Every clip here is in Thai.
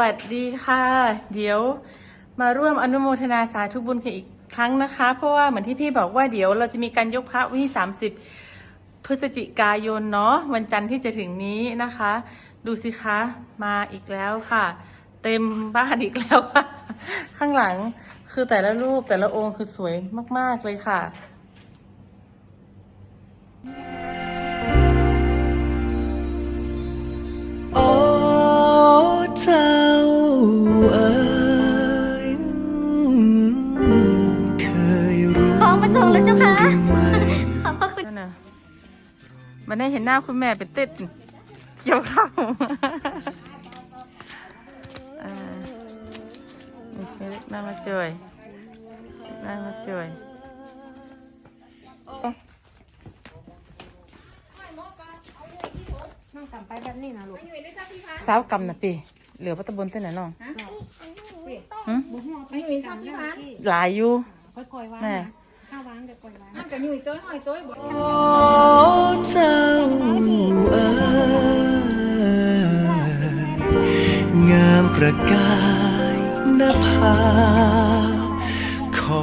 วัสดีค่ะ เดี๋ยวมาร่วมอนุโมทนาสาธุบุญกันอีกครั้งนะคะ เพราะว่าเหมือนที่พี่บอกว่าเดี๋ยวเราจะมีการยกพระวันที่30 พฤศจิกายนเนาะวันจันทร์ที่จะถึงนี้นะคะ ดูสิคะมาอีกแล้วค่ะ เต็มบ้านอีกแล้วค่ะ ข้างหลังคือแต่ละรูปแต่ละองค์คือสวยมาก ๆเลยค่ะ มันได้เห็นหน้าคุณแม่เป็นติดเกี่ยวข้าวอ่านี่คือเล็กหน้ามาจ่วยหน้ามาจ่วยน้องกำไปแบบนี้นะลูกสาวกำนะปีเหลือพัตะบนเต้นไหนน้องหึบุ้งไปอยู่ซ้ำที่ร้านหลายอยู่ค่อยๆวางแม่นะ ข้าววางเดี๋ยวก่อนวางจะหนุ่ยตัวหน่อยตัวบ่โอ้เจ้าเอ๋ยงามประกายนภาขอ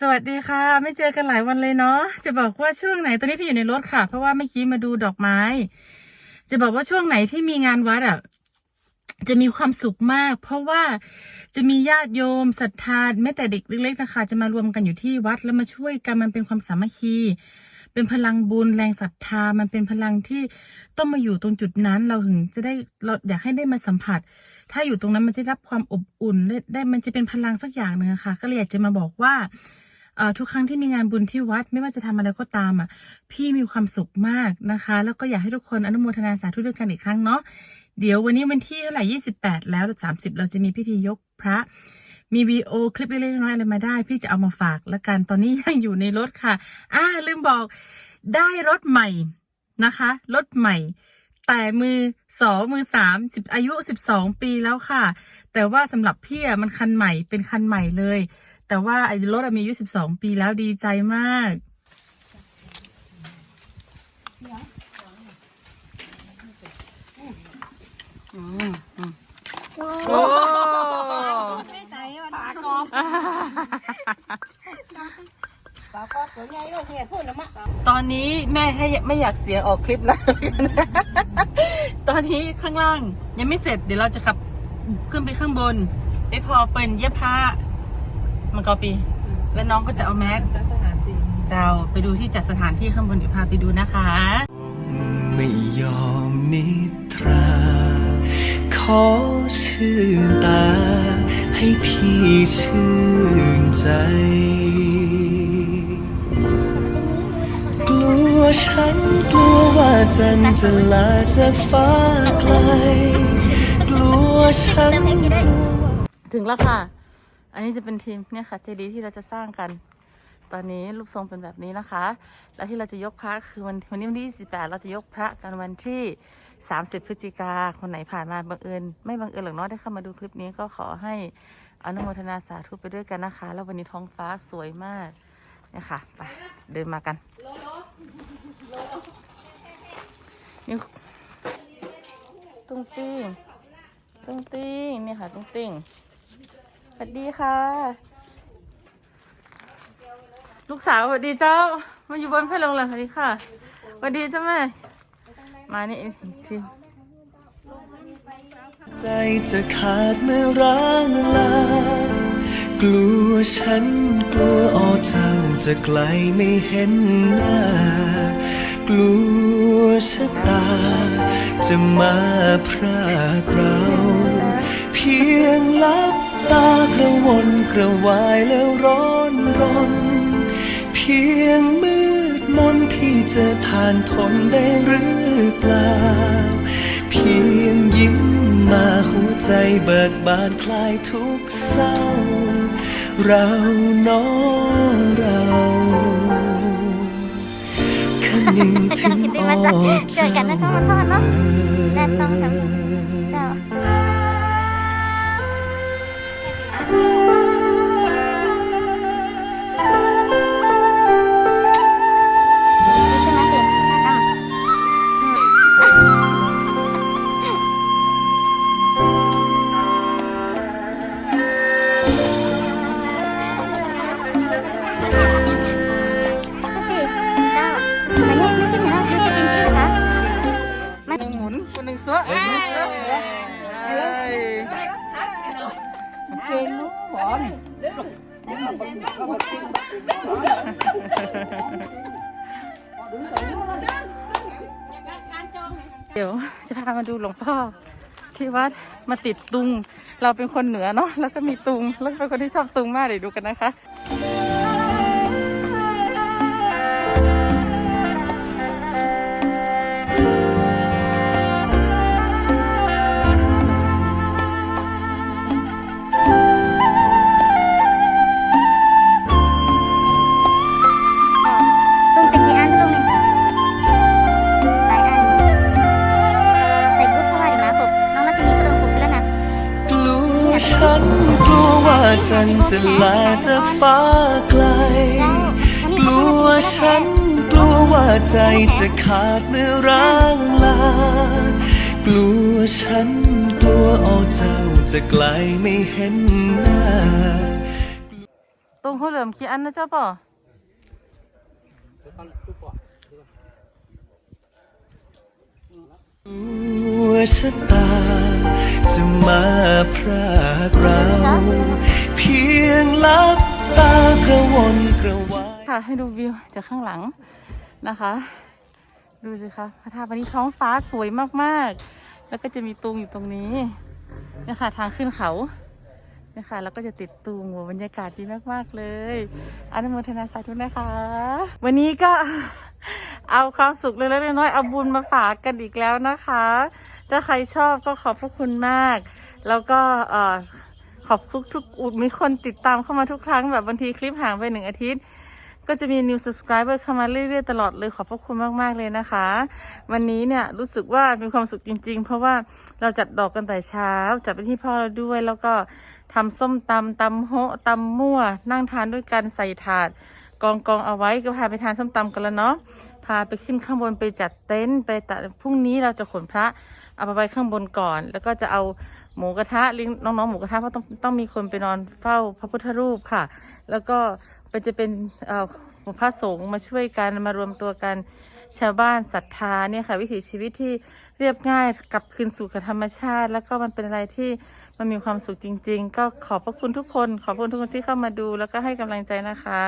สวัสดีค่ะ ไม่เจอกันหลายวันเลยเนาะจะบอกว่าช่วงไหนตอนนี้พี่อยู่ในรถค่ะ เพราะว่าเมื่อกี้มาดูดอกไม้ จะบอกว่าช่วงไหนที่มีงานวัดอะ จะมีความสุขมาก เพราะว่าจะมีญาติโยมศรัทธาแม้แต่เด็กเล็กๆนะคะจะมารวมกันอยู่ที่วัดแล้วมาช่วยกันมันเป็นความสามัคคี เป็นพลังบุญแรงศรัทธามันเป็นพลังที่ต้องมาอยู่ตรงจุดนั้นเราถึงจะได้เราอยากให้ได้มาสัมผัส ถ้าอยู่ตรงนั้นมันจะรับความอบอุ่นได้ได้มันจะเป็นพลังสักอย่างหนึ่งค่ะ ก็เลยอยากจะมาบอกว่าทุกครั้งที่มีงานบุญที่วัดไม่ว่าจะทำอะไรก็ตามอะพี่มีความสุขมากนะคะ แล้วก็อยากให้ทุกคนอนุโมทนาสาธุด้วยกันอีกครั้งเนาะ เดี๋ยววันนี้วันที่เท่าไหร่ยี่สิบแปดแล้วสามสิบเราจะมีพิธียกพระ มีวีโอคลิปเล็กๆน้อยๆอะไรมาได้ พี่จะเอามาฝากแล้วกันตอนนี้ยังอยู่ในรถค่ะ อ่าลืมบอกได้รถใหม่นะคะรถใหม่ แต่มือสองมือสามสิบอายุสิบสองปีแล้วค่ะ แต่ว่าสำหรับพี่อะมันคันใหม่เป็นคันใหม่เลย แต่ว่าไอ้รถอะมีอายุสิบสองปีแล้วดีใจมาก อืมอืม โอ้ไม่ใจมันปลากรอบปลากรอบตัวใหญ่เลยเนี่ยพูดแล้วมั้งตอนนี้แม่ให้ไม่อยากเสียออกคลิปแล้ว ตอนนี้ข้างล่างยังไม่เสร็จเดี๋ยวเราจะขับขึ้นไปข้างบนไปพอเปิ่นเย็บผ้ามันก็ปี แล้วน้องก็จะเอาแมสเจ้าไปดูที่จัดสถานที่ข้างบนเดี๋ยวพาไปดูนะคะ ไม่ยอมนิทรา ขอชื่นตา ให้พี่ชื่นใจ กลัวฉันกลัวว่าจันจะลาจากฟ้าไกล กลัวฉันกลัว ถึงแล้วค่ะ อันนี้จะเป็นทีมเนี่ยค่ะเจดีย์ที่เราจะสร้างกัน ตอนนี้รูปทรงเป็นแบบนี้นะคะ แล้วที่เราจะยกพระคือวันวันนี้วันที่28 เราจะยกพระกันวันที่ 30 พฤศจิกา คนไหนผ่านมาบังเอิญไม่บังเอิญหรอกเนาะได้เข้ามาดูคลิปนี้ก็ขอให้อนุโมทนาสาธุไปด้วยกันนะคะ แล้ววันนี้ท้องฟ้าสวยมากเนี่ยค่ะไปเดินมากันนี่ตุ้งติ้งตุ้งติ้งเนี่ยค่ะตุ้งติ้งสวัสดีค่ะ ลูกสาวสวัสดีเจ้า มาอยู่บนเพลงเลยสวัสดีค่ะสวัสดีเจ้าแม่ มานี่อีกทีใจจะขาดเมื่อร้างลากลัวฉันกลัวอ๋อเจ้าจะไกลไม่เห็นหน้ากลัวชะตา จะมาพรากเราเพียงลับตากระวนกระวายแล้วร้อนรน พียงมืดมนพี่จะทานทนได้หรือเปล่า เพียงยิ้มมาหัวใจเบิกบานคลายทุกเศร้า เราเน้อเราคันหนึ่งถึงอ้อเจอกันนะเจ้ามาทอดเนาะแดดต้องทำเจ้า มุนคนหนึ่งเสื้อเอ้ยเก่งนู้หอนี่เดี๋ยวจะพามาดูหลวงพ่อที่วัดมาติดตุง เราเป็นคนเหนือเนาะแล้วก็มีตุง แล้วก็เป็นคนที่ชอบตุงมากเดี๋ยวดูกันนะคะ ฉันกลัวว่าจันจะลาจากฟ้าไกล กลัวฉันกลัวว่าใจจะขาดเมื่อร้างลา กลัวฉันกลัวเอาเจ้าจะไกลไม่เห็นหน้าตุงเขาเหลือมกี่อันนะเจ้าป่อ กลัว ชะตาจะมาพรากเรา เพียงลับตากระวนกระวายค่ะให้ดูวิวจากข้างหลังนะคะ ดูสิคะพระธาตุวันนี้ท้องฟ้าสวยมากๆ แล้วก็จะมีตุงอยู่ตรงนี้นี่ยค่ะทางขึ้นเขานี่ยค่ะแล้วก็จะติดตุงบรรยากาศดีมากๆเลยอนุโมทนาสาธุนะคะ วันนี้ก็ เอาความสุขเล็กๆน้อยๆเอาบุญมาฝากกันอีกแล้วนะคะ ถ้าใครชอบก็ขอบพระคุณมาก แล้วก็เอ่อขอบคุณทุกอุดมีคนติดตามเข้ามาทุกครั้งแบบบางทีคลิปห่างไปหนึ่งอาทิตย์ ก็จะมี new subscriber เข้ามาเรื่อยๆ ตลอดเลยขอบพระคุณมากๆเลยนะคะ วันนี้เนี่ยรู้สึกว่ามีความสุขจริง ๆ เพราะว่าเราจัดดอกกันแต่เช้า จัดไปที่พ่อเราด้วย แล้วก็ทำส้มตำตำโฮะตำมั่ว นั่งทานด้วยกันใส่ถาด กองกองเอาไว้ก็พาไปทานส้มตำกันแล้วเนาะ พาไปขึ้นข้างบนไปจัดเต็นท์ไปตัดพรุ่งนี้เราจะขนพระเอาไปไว้ข้างบนก่อน แล้วก็จะเอาหมูกระทะลี้ยงน้องๆหมูกระทะเพราะต้องต้องมีคนไปนอนเฝ้าพระพุทธรูปค่ะ แล้วก็เป็นจะเป็นเอ่อพระสงฆ์มาช่วยกันมารวมตัวกันชาวบ้านศรัทธาเนี่ยค่ะ วิถีชีวิตที่เรียบง่ายกลับคืนสู่กับธรรมชาติ แล้วก็มันเป็นอะไรที่มันมีความสุขจริง ๆ ก็ขอบพระคุณทุกคน ขอบคุณทุกคนที่เข้ามาดู แล้วก็ให้กำลังใจนะคะ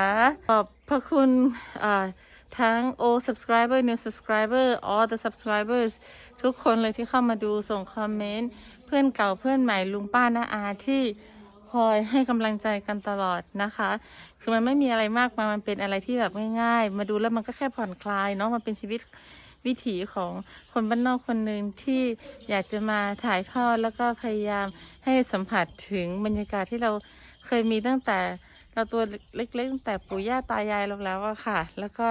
ขอบพระคุณเอ่อ ทั้ง old subscriber new subscriber all the subscribers ทุกคนเลยที่เข้ามาดูส่งคอมเมนต์ เพื่อนเก่าเพื่อนใหม่ลุงป้าน้าอาที่คอยให้กำลังใจกันตลอดนะคะ คือมันไม่มีอะไรมากมายมันเป็นอะไรที่แบบง่าย ๆ มาดูแล้วมันก็แค่ผ่อนคลายเนาะมันเป็นชีวิตวิถีของคนบ้านนอกคนหนึ่งที่อยากจะมาถ่ายทอดแล้วก็พยายามให้สัมผัสถึงบรรยากาศที่เราเคยมีตั้งแต่ เราตัวเล็กๆตั้งแต่ปู่ย่าตายายเราแล้วอะค่ะ แล้วก็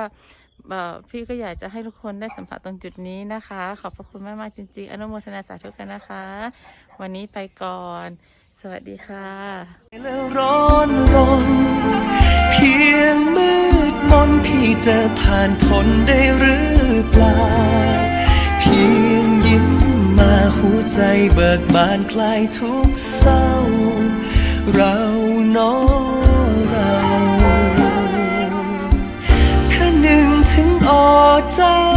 พี่ก็อยากจะให้ทุกคนได้สัมผัสตรงจุดนี้นะคะ ขอบพระคุณมากๆจริงๆ อนุโมทนาสาธุกันนะคะ วันนี้ไปก่อน สวัสดีค่ะและร้อนรนเพียงมืดมนพี่จะทานทนได้หรือเปล่า เพียงยิ้มมาหัวใจเบิกบานคลายทุกเศร้า เราน้อง time.